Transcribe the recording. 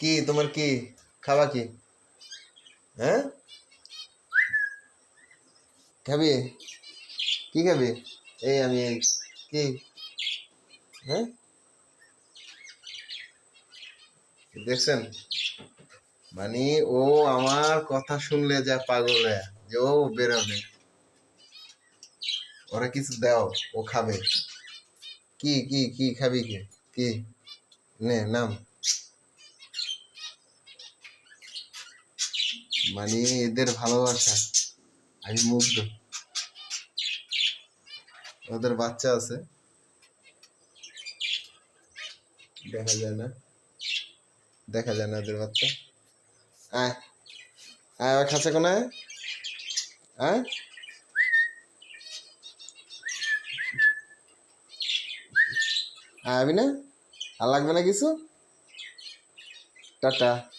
কি, তোমার কি? খাবা কি? হ্যাঁ? খাবি? কি খাবি? এই আমি কি? হ্যাঁ? দেখছেন? মানে ও আমার কথা শুনলে যা পাগল যে ও বেরোবে। ওরা কিছু দাও, ও খাবে। কি কি কি খাবি কি? কি? নে, নাম। মানে এদের ভালোবাসা। আমি মুগ্ধ। ওদের বাচ্চা আছে। দেখা যায় না। দেখা যায় না ওদের বাচ্চা। আয়। আয় আয়। আয়, আবি না। আর লাগবে না কিছু? টাটা।